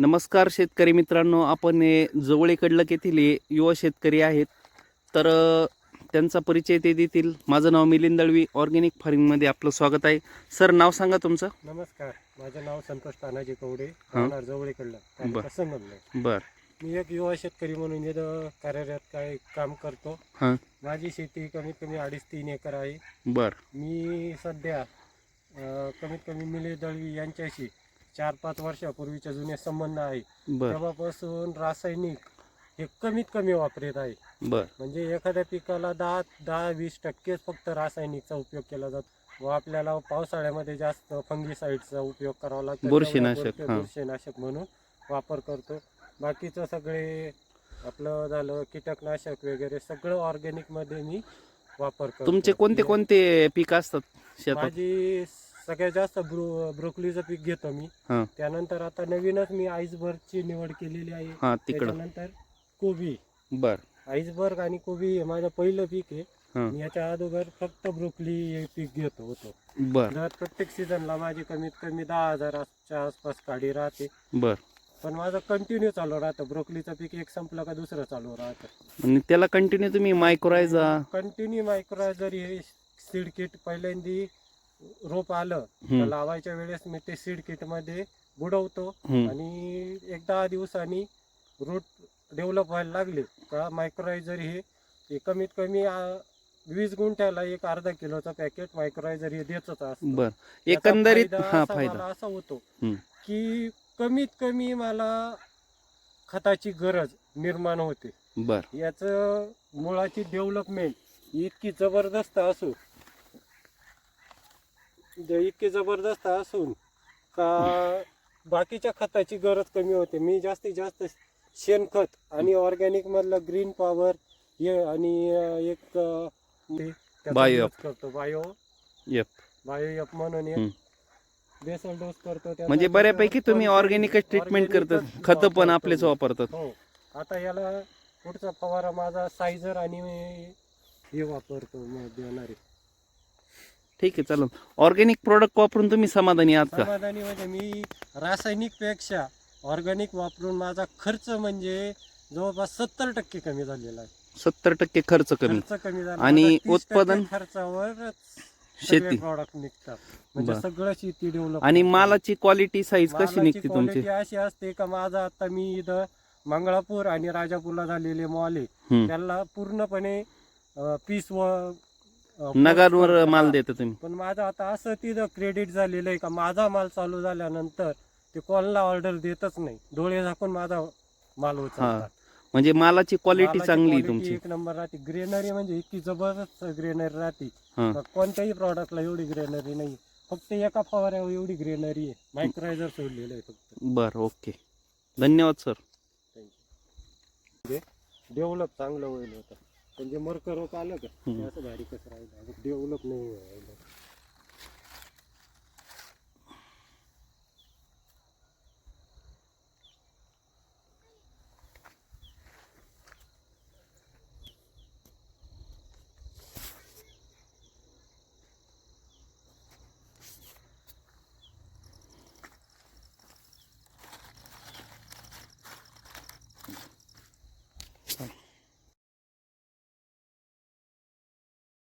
नमस्कार शेतकरी मित्रांनो आपण हे जवळ कडलक येथील युवा शेतकरी आहेत. तर त्यांचा परिचय ते देतील. माझं नाव मिलिंद दळवी ऑर्गॅनिक फार्मिंगमध्ये आपलं स्वागत आहे. सर नाव सांगा तुमचं. नमस्कार. माझं नाव संतोष तानाजी कवडे. राहणार जवळीकडलं संगमनेर. बर. मी एक युवा शेतकरी म्हणून इथं कार्यरत काय काम करतो. हां. माझी शेती कमीत कमी अडीच तीन एकर आहे. बर. मी सध्या कमीत कमी मिले दळवी यांच्याशी चार पाच वर्षापूर्वीचे जुने संबंध आहे. बर. तेव्हापासून रासायनिक हे कमीत कमी वापरत आहे. बर. म्हणजे एखाद्या पिकाला दहा दहा वीस टक्केच फक्त रासायनिकचा उपयोग केला जातो. व आपल्याला पावसाळ्यामध्ये जास्त फंगीसाईडचा उपयोग करावा लागतो. बुरशीनाशक, त्यामुळे हां. बुरशीनाशक म्हणून वापर करतो. बाकीचं सगळे आपलं झालं कीटकनाशक वगैरे सगळं ऑर्गॅनिकमध्ये मी वापर करतो. तुमचे कोणते कोणते पीक असतात शेतात? माझी सगळ्यात जास्त ब्रो ब्रोकलीचं पीक घेतो मी. हां. त्यानंतर आता नवीनच मी आईसबर्गची निवड केलेली आहे. हां तिकडं. त्याच्यानंतर कोबी. बर. आईसबर्ग आणि कोबी हे माझं पहिलं पीक आहे. हां. मी याच्या अगोदर फक्त ब्रोकली हे पीक घेतो होतो. बर. दर प्रत्येक सीझनला माझी कमीत कमी दहा हजाराच्या आसपास काढी राहते. बर. पण माझं कंटिन्यू चालू राहतं. ब्रोकलीचं पीक एक संपलं का दुसरं चालू राहतं. आणि त्याला कंटिन्यू तुम्ही मायक्रोरायझा कंटिन्यू मायक्रोरायझर हे सीड किट पहिल्यांदी रोप आलं तर लावायच्या वेळेस मी ते सीड किटमध्ये बुडवतो आणि एक दहा दिवसांनी रूट डेव्हलप व्हायला लागले. का मायक्रोरायझर हे कमीत कमी वीस गुंठ्याला एक अर्धा किलोचं पॅकेट मायक्रोरायझर हे देतच असतं. एकंदरीत असा मला असा होतो. की कमीत कमी मला खताची गरज निर्माण होते. बर. याचं मुळाची डेव्हलपमेंट इतकी जबरदस्त असून जे इतकी जबरदस्त असून का बाकीच्या खताची गरज कमी होते. मी जास्तीत जास्त शेणखत आणि ऑर्गॅनिक मधलं ग्रीन पॉवर हे आणि अं, एक अं, ते त्याचा Bio. use करतो. Bio app. बायो एप म्हणून हम्म. एक बेसल डोस करतो. त्याचा म्हणजे बऱ्यापैकी तुम्ही कोणतंही ऑर्गॅनिकच ट्रीटमेंट organic च करतात. खतं पण वापरतो आपलेच मी. वापरतात. हो आता याला पुढचा फवारा माझा सायझर आणि हे वापरतो. मग देणारे. ठीक आहे चालेल. ऑर्गॅनिक प्रोडक्ट वापरून तुम्ही समाधानी आहात का? समाधानी म्हणजे मी रासायनिकपेक्षा ऑर्गॅनिक वापरून माझा खर्च म्हणजे जवळपास सत्तर टक्के कमी झालेला आहे. सत्तर टक्के खर्च कमी. खर्च कमी झाला. आणि माझा 30% उत्पादन? खर्चावर शेती. प्रॉडक्ट निघतात. म्हणजे बरं. सगळं शेती डेव्हलप आणि मालाची क्वालिटी साईज कशी निघते तुमची? अशी असते का माझा आता मी इथं मंगळापूर आणि राजापूरला झालेले मॉल आहे. हम्म. त्याला पूर्णपणे पीस व नगांवर पोस्ट माल. देता तुम्ही. पण माझं आता असं तिथं क्रेडिट झालेलं आहे का? माझा माल चालू झाल्यानंतर ते कोणाला ऑर्डर देतच नाही. डोळे झाकून माझा माल उचलतात. म्हणजे मालाची क्वालिटी मालाची चांगली आहे quality तुमची. एक नंबर राहते. ग्रेनरी म्हणजे इतकी जबरदस्त ग्रेनरी राहते. हा. कोणत्याही प्रॉडक्टला एवढी ग्रेनरी नाही. फक्त एका फवाऱ्यावर एवढी ग्रेनरी आहे. मायक्रोरायझर सोडलेलं आहे फक्त. बर ओके. धन्यवाद सर डेव्हलप चांगलं होईल होतं पण जे मर्क रोग आलं का. ते असं भारी कसं राहिलं डेव्हलप नाही व्हायला.